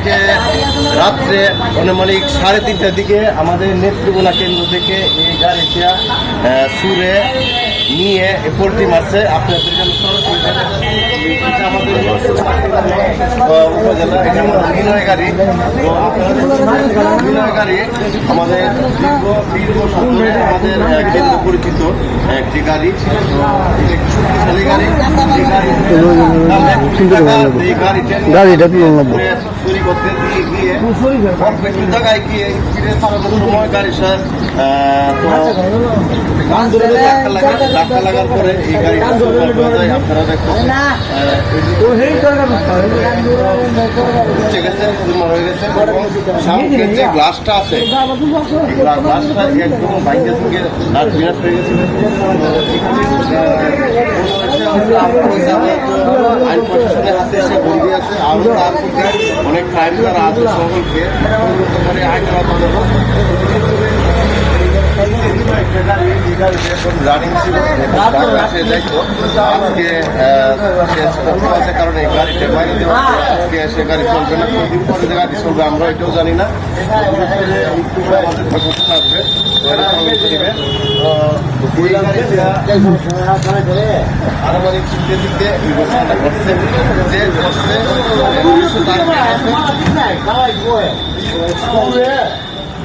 আজকে রাত্রে অনুমানিক সাড়ে তিনটার দিকে আমাদের নেত্রকোনা কেন্দ্র থেকে এই গাড়িটা সুরে নিয়ে এ পোলট্রি মারছে। আপনাদের জন্য আমাদের পরিচিত একটি গাড়ি। গাড়ি। গাড়ি গাড়িটা নিয়ে গাড়িটা পরে এবং গ্লাসটা আছে গ্লাসটা একদম বাইরে থেকে হয়ে গেছে। আইন প্রশাসনের হাতে এসে বন্দি আছে। আরও তার অনেক ক্রাইম তারা আছে, সকলকে করে আইনের রানিং ছিল সে কারণ এই গাড়িটা বাইরে সে গাড়ি চলবে না। কদিন পরে আমরা এটাও জানি না। প্রশাসন আনুমানিক তিনটে দিকে এই ঘটনাটা ঘটছে যে ঘটছে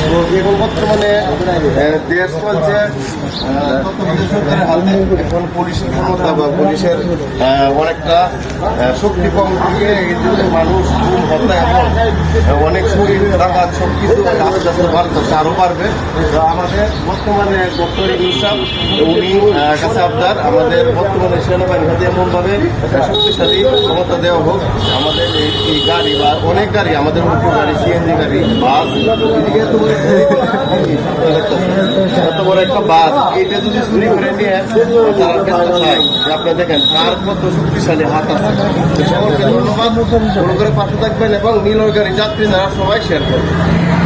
এখন বর্তমানে দেশ চলছে সরকারের এখন পুলিশের ক্ষমতা বা পুলিশের অনেকটা শক্তি কম মানুষ এবং অনেক শরীর রাখা সব কিছু আরও তো আমাদের বর্তমানে ডক্টর ইউসাফ উনি আমাদের বর্তমানে সেনাবাহিনী হাতে এমনভাবে শক্তিশালী ক্ষমতা দেওয়া হোক, আমাদের এই গাড়ি বা অনেক গাড়ি, আমাদের গাড়ি, সিএনজি গাড়ি, বাস এত বড় একটা বাস, এটা যদি চুরি করে নিয়ে তারা কেন চায় যে আপনি দেখেন, তার কত শক্তিশালী হাত আছে। সকলকে ধন্যবাদ। ভালো করে পাশে থাকবেন এবং নীল গাড়ি যাত্রী যারা সবাই শেয়ার করবেন।